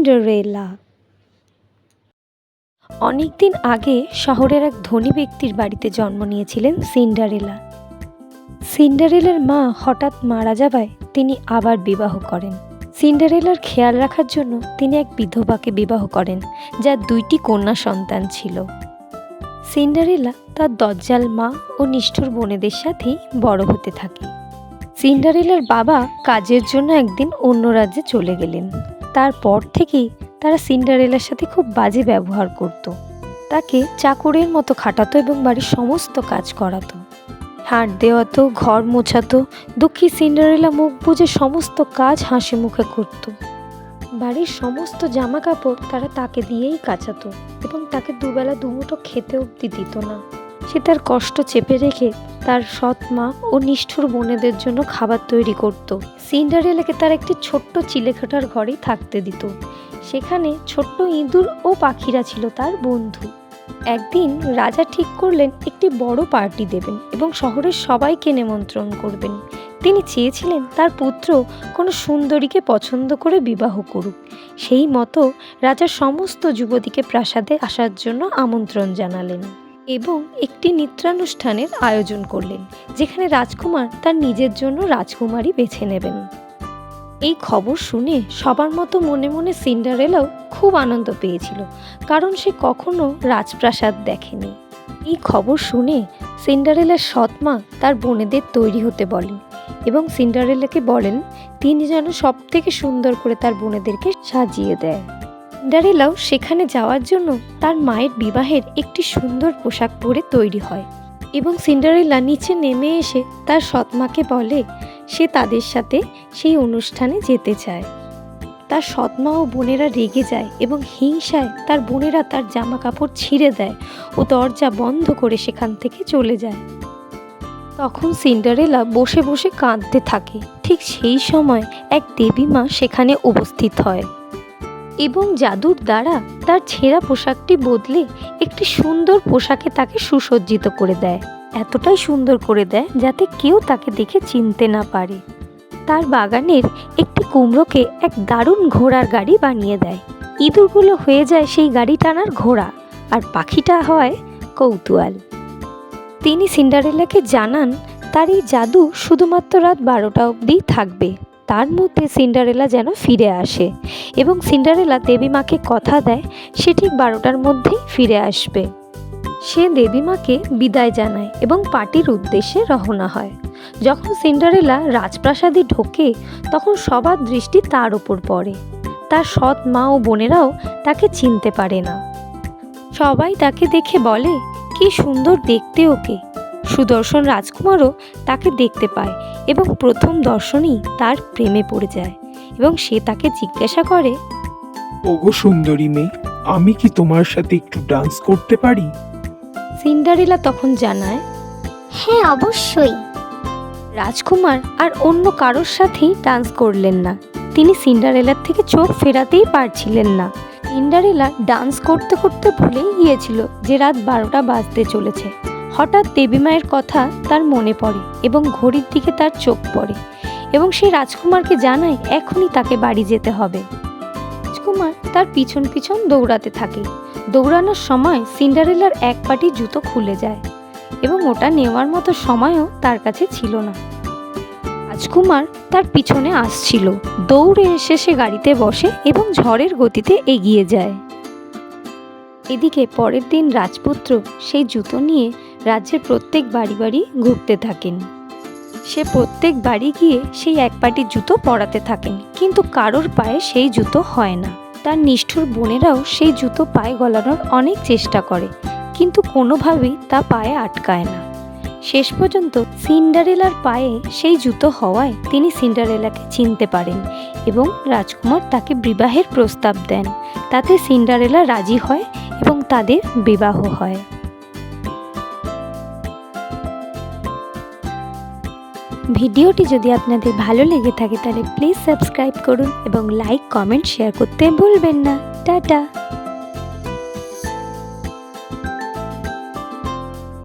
Cinderella. অনেক দিন আগে শহরের এক ধনী ব্যক্তির বাড়িতে জন্ম নিয়েছিলেন সিন্ডারেলা। সিন্ডারেলার মা হঠাৎ মারা যাওয়ায় তিনি আবার বিবাহ করেন। সিন্ডারেলার খেয়াল রাখার জন্য তিনি এক বিধবাকে বিবাহ করেন, যার দুইটি কন্যা সন্তান ছিল। সিন্ডারেলা তার দজ্জাল মা ও নিষ্ঠুর বোনেদের সাথেই বড় হতে থাকে। সিন্ডারেলার বাবা কাজের জন্য একদিন অন্য রাজ্যে চলে গেলেন। তারপর থেকেই তারা সিন্ডারেলার সাথে খুব বাজে ব্যবহার করত। তাকে চাকরের মতো খাটাতো এবং বাড়ির সমস্ত কাজ করাতো। হাট দেওয়াতো, ঘর মোছাতো, দুঃখী সিন্ডারেলা মুখ বুজে সমস্ত কাজ হাসি মুখে করত। বাড়ির সমস্ত জামা কাপড় তারা তাকে দিয়েই কাচাতো এবং তাকে দুবেলা দুমুঠো খেতে অবধি দিত না। সে তার কষ্ট চেপে রেখে তার সৎ মা ও নিষ্ঠুর বোনেদের জন্য খাবার তৈরি করত। সিন্ডারেলাকে তার একটি ছোট্ট চিলেখাটার ঘরেই থাকতে দিত। সেখানে ছোট্ট ইঁদুর ও পাখিরা ছিল তার বন্ধু। একদিন রাজা ঠিক করলেন একটি বড় পার্টি দেবেন এবং শহরের সবাইকে নিমন্ত্রণ করবেন। তিনি চেয়েছিলেন তার পুত্র কোনো সুন্দরীকে পছন্দ করে বিবাহ করুক। সেই মতো রাজা সমস্ত যুবতীকে প্রাসাদে আসার জন্য আমন্ত্রণ জানালেন। এবং একটি নৃত্যানুষ্ঠানের আয়োজন করলেন, যেখানে রাজকুমার তার নিজের জন্য রাজকুমারী বেছে নেবেন। এই খবর শুনে সবার মতো মনে মনে সিন্ডারেলাও খুব আনন্দ পেয়েছিল, কারণ সে কখনো রাজপ্রাসাদ দেখেনি। এই খবর শুনে সিন্ডারেলার সৎমা তার বোনেদের তৈরি হতে বলেন এবং সিন্ডারেলাকে বলেন, তিনি যেন সব থেকে সুন্দর করে তার বোনেদেরকে সাজিয়ে দেয়। সিন্ডারেলাও সেখানে যাওয়ার জন্য তার মায়ের বিবাহের একটি সুন্দর পোশাক পরে তৈরি হয় এবং সিন্ডারেলা নিচে নেমে এসে তার সৎমাকে বলে, সে তাদের সাথে সেই অনুষ্ঠানে যেতে চায়। তার সৎমা ও বোনেরা রেগে যায় এবং হিংসায় তার বোনেরা তার জামা কাপড় ছিঁড়ে দেয় ও দরজা বন্ধ করে সেখান থেকে চলে যায়। তখন সিন্ডারেলা বসে বসে কাঁদতে থাকে। ঠিক সেই সময় এক দেবী মা সেখানে উপস্থিত হয়। এবং জাদুর দ্বারা তার ছেঁড়া পোশাকটি বদলে একটি সুন্দর পোশাকে তাকে সুসজ্জিত করে দেয়। এতটাই সুন্দর করে দেয় যাতে কেউ তাকে দেখে চিনতে না পারে। তার বাগানের একটি কুমড়োকে এক দারুণ ঘোড়ার গাড়ি বানিয়ে দেয়। ইঁদুরগুলো হয়ে যায় সেই গাড়ি টানার ঘোড়া, আর পাখিটা হয় কৌতূয়াল তিনি সিন্ডারেলাকে জানান, তার এই জাদু শুধুমাত্র রাত বারোটা অবধি থাকবে। তার মধ্যে সিন্ডারেলা যেন ফিরে আসে। এবং সিন্ডারেলা দেবীমাকে কথা দেয়, সে ঠিক বারোটার মধ্যেই ফিরে আসবে। সে দেবীমাকে বিদায় জানায় এবং পার্টির উদ্দেশ্যে রওনা হয়। যখন সিন্ডারেলা রাজপ্রাসাদে ঢোকে, তখন সবার দৃষ্টি তার ওপর পড়ে। তার সৎ মা ও বোনেরাও তাকে চিনতে পারে না। সবাই তাকে দেখে বলে, কি সুন্দর দেখতে ওকে। সুদর্শন রাজকুমারও তাকে দেখতে পায় এবং প্রথম দর্শনেই তার প্রেমে পড়ে যায়। এবং সে তাকে জিজ্ঞাসা করে ওগো সুন্দরী মেয়ে আমি কি তোমার সাথে একটু ডান্স করতে পারি? সিন্ডারেলা তখন জানায় হ্যাঁ অবশ্যই। রাজকুমার আর অন্য কারোর সাথেই ডান্স করলেন না। তিনি সিন্ডারেলার থেকে চোখ ফেরাতেই পারছিলেন না। সিন্ডারেলা ডান্স করতে করতে ভুলেই গিয়েছিল যে রাত বারোটা বাজতে চলেছে। হঠাৎ দেবীমায়ের কথা তার মনে পড়ে এবং ঘড়ির দিকে তার চোখ পড়ে। এবং সে রাজকুমারকে জানায় এখনই তাকে বাড়ি যেতে হবে। রাজকুমার তার পিছন পিছন দৌড়াতে থাকে। দৌড়ানোর সময় সিন্ডারেলার এক পাটি জুতো খুলে যায় এবং ওটা নেওয়ার মতো সময়ও তার কাছে ছিল না। রাজকুমার তার পিছনে আসছিল। দৌড়ে এসে সে গাড়িতে বসে এবং ঝড়ের গতিতে এগিয়ে যায়। এদিকে পরের দিন রাজপুত্র সেই জুতো নিয়ে রাজ্যের প্রত্যেক বাড়ি বাড়ি ঘুরতে থাকেন। সে প্রত্যেক বাড়ি গিয়ে সেই এক পাটি জুতো পরাতে থাকেন। কিন্তু কারোর পায়ে সেই জুতো হয় না। তার নিষ্ঠুর বোনেরাও সেই জুতো পায়ে গলানোর অনেক চেষ্টা করে, কিন্তু কোনোভাবেই তা পায়ে আটকায় না। শেষ পর্যন্ত সিন্ডারেলার পায়ে সেই জুতো হওয়ায় তিনি সিন্ডারেলাকে চিনতে পারেন এবং রাজকুমার তাকে বিবাহের প্রস্তাব দেন। তাতে সিন্ডারেলা রাজি হয় এবং তাদের বিবাহ হয়। ভিডিওটি যদি আপনাদের ভালো লেগে থাকে তাহলে প্লিজ সাবস্ক্রাইব করুন এবং লাইক কমেন্ট শেয়ার করতে ভুলবেন না। টাটা!